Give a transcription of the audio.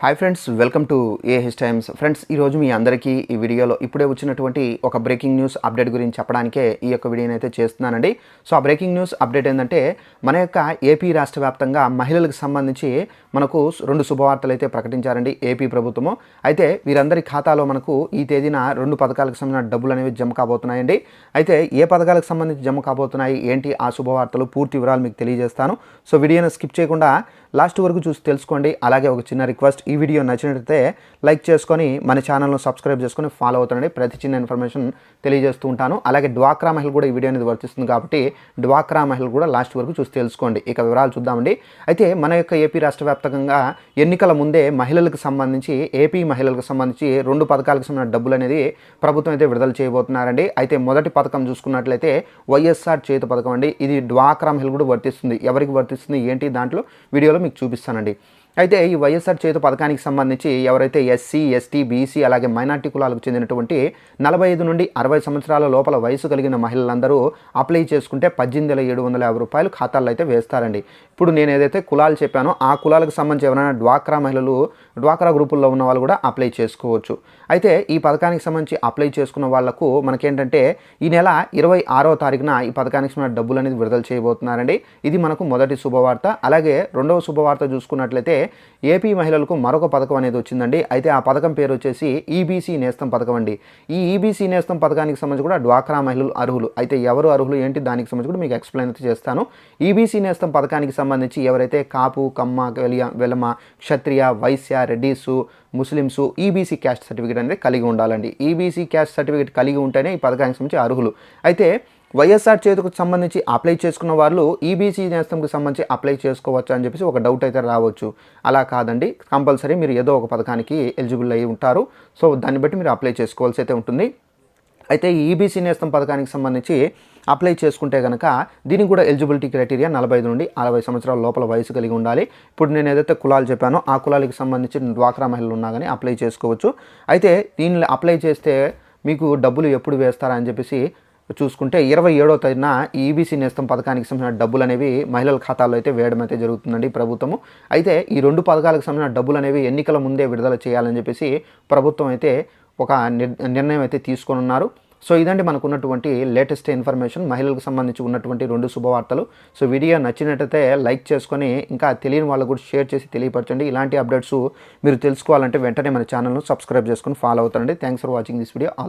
Hi friends welcome to AH times friends ఈరోజు మీ అందరికీ ఈ వీడియోలో ఇప్పుడే వచ్చినటువంటి ఒక బ్రేకింగ్ న్యూస్ అప్డేట్ గురించి చెప్పడానికే ఈ యొక్క వీడియోని అయితే చేస్తున్నానండి. సో ఆ బ్రేకింగ్ న్యూస్ అప్డేట్ ఏంటంటే మన యొక్క ఏపీ రాష్ట్ర వ్యాప్తంగా మహిళలకు సంబంధించి మనకు రెండు శుభవార్తలు అయితే ప్రకటించారండి ఏపీ ప్రభుత్వము. అయితే వీరందరి ఖాతాలో మనకు ఈ తేదీన రెండు పథకాలకు సంబంధించిన డబ్బులు అనేవి జమ కాబోతున్నాయండి. అయితే ఏ పథకాలకు సంబంధించి జమ కాబోతున్నాయి ఏంటి ఆ శుభవార్తలు? పూర్తి వివరాలు మీకు తెలియజేస్తాను. సో వీడియోని స్కిప్ చేయకుండా లాస్ట్ వరకు చూసి తెలుసుకోండి. అలాగే ఒక చిన్న రిక్వెస్ట్ ఈ వీడియో నచ్చినట్లయితే లైక్ చేసుకొని మన ఛానల్ను సబ్స్క్రైబ్ చేసుకొని ఫాలో అవుతుండండి. ప్రతి చిన్న ఇన్ఫర్మేషన్ తెలియజేస్తూ ఉంటాను. అలాగే డ్వాక్రా మహిళ కూడా ఈ వీడియో అనేది వర్తిస్తుంది కాబట్టి డ్వాక్రా మహిళ కూడా లాస్ట్ వరకు చూసి తెలుసుకోండి. ఇక వివరాలు చూద్దామండి. అయితే మన యొక్క ఏపీ రాష్ట్ర వ్యాప్తంగా ఎన్నికల ముందే మహిళలకు సంబంధించి ఏపీ మహిళలకు సంబంధించి రెండు పథకాలకు సంబంధించిన డబ్బులు అనేది ప్రభుత్వం అయితే విడుదల చేయబోతున్నారండి. అయితే మొదటి పథకం చూసుకున్నట్లయితే వైఎస్ఆర్ చేతి పథకం అండి. ఇది డ్వాక్రా మహిళ కూడా వర్తిస్తుంది. ఎవరికి వర్తిస్తుంది ఏంటి దాంట్లో వీడియోలో మీకు చూపిస్తానండి. అయితే ఈ వైఎస్ఆర్ చేతు పథకానికి సంబంధించి ఎవరైతే ఎస్సీ ఎస్టీ బీసీ అలాగే మైనార్టీ కులాలకు చెందినటువంటి నలభై ఐదు నుండి అరవై సంవత్సరాల లోపల వయసు కలిగిన మహిళలందరూ అప్లై చేసుకుంటే పద్దెనిమిది వేల ఏడు వందల యాభై రూపాయలు ఖాతాల్లో అయితే వేస్తారండి. ఇప్పుడు నేను ఏదైతే కులాలు చెప్పానో ఆ కులాలకు సంబంధించి ఎవరైనా డ్వాక్రా మహిళలు డ్వాక్రా గ్రూపుల్లో ఉన్న వాళ్ళు కూడా అప్లై చేసుకోవచ్చు. అయితే ఈ పథకానికి సంబంధించి అప్లై చేసుకున్న వాళ్ళకు మనకేంటంటే ఈ నెల ఇరవై ఆరో తారీఖున ఈ పథకానికి సంబంధించిన డబ్బులు అనేది విడుదల చేయబోతున్నారండి. ఇది మనకు మొదటి శుభవార్త. అలాగే రెండవ శుభవార్త చూసుకున్నట్లయితే ఏపీ మహిళలకు మరొక పథకం అనేది వచ్చిందండి. అయితే ఆ పథకం పేరు వచ్చేసి ఈబీసీ నేస్తం పథకం అండి. ఈ ఈబీసీ నేస్తం పథకానికి సంబంధించి కూడా డ్వాక్రా మహిళలు అర్హులు. అయితే ఎవరు అర్హులు ఏంటి దానికి సంబంధించి కూడా మీకు ఎక్స్ప్లెయిన్ అయితే చేస్తాను. ఈబీసీ నేస్తం పథకానికి సంబంధించి ఎవరైతే కాపు కమ్మ వెలియ వెలమ క్షత్రియ వైశ్య రెడ్డీసు ముస్లిమ్స్ ఈబీసీ క్యాస్ట్ సర్టిఫికేట్ అనేది కలిగి ఉండాలండి. ఈబీసీ క్యాస్ట్ సర్టిఫికేట్ కలిగి ఉంటేనే ఈ పథకానికి సంబంధించి అర్హులు. అయితే వైఎస్ఆర్ చేతికి సంబంధించి అప్లై చేసుకున్న వాళ్ళు ఈబీసీ నేస్తంకి సంబంధించి అప్లై చేసుకోవచ్చు అని చెప్పేసి ఒక డౌట్ అయితే రావచ్చు. అలా కాదండి. కంపల్సరీ మీరు ఏదో ఒక పథకానికి ఎలిజిబుల్ అయి ఉంటారు. సో దాన్ని బట్టి మీరు అప్లై చేసుకోవాల్సి అయితే ఉంటుంది. అయితే ఈ ఈబీసీ నేస్తం పథకానికి సంబంధించి అప్లై చేసుకుంటే కనుక దీనికి కూడా ఎలిజిబిలిటీ క్రైటీరియా నలభై ఐదు నుండి అరవై సంవత్సరాల లోపల వయసు కలిగి ఉండాలి. ఇప్పుడు నేను ఏదైతే కులాలు చెప్పానో ఆ కులాలకు సంబంధించి డ్వాక్రా మహిళలు ఉన్నా కానీ అప్లై చేసుకోవచ్చు. అయితే దీనిలో అప్లై చేస్తే మీకు డబ్బులు ఎప్పుడు వేస్తారా అని చెప్పేసి చూసుకుంటే ఇరవై ఏడో తేదీన ఈబీసీ నేస్తం పథకానికి సంబంధించిన డబ్బులు అనేవి మహిళల ఖాతాలో అయితే వేయడం అయితే జరుగుతుందండి ప్రభుత్వము. అయితే ఈ రెండు పథకాలకు సంబంధించిన డబ్బులు అనేవి ఎన్నికల ముందే విడుదల చేయాలని చెప్పేసి ప్రభుత్వం అయితే ఒక నిర్ణయం అయితే తీసుకొని ఉన్నారు సో ఇదండి మనకు ఉన్నటువంటి లేటెస్ట్ ఇన్ఫర్మేషన్. మహిళలకు సంబంధించి ఉన్నటువంటి రెండు శుభవార్తలు. సో వీడియో నచ్చినట్టయితే లైక్ చేసుకొని ఇంకా తెలియని వాళ్ళకు కూడా షేర్ చేసి తెలియపరచండి. ఇలాంటి అప్డేట్స్ మీరు తెలుసుకోవాలంటే వెంటనే మన ఛానల్ను సబ్స్క్రైబ్ చేసుకొని ఫాలో అవుతారండి. Thanks for watching this video all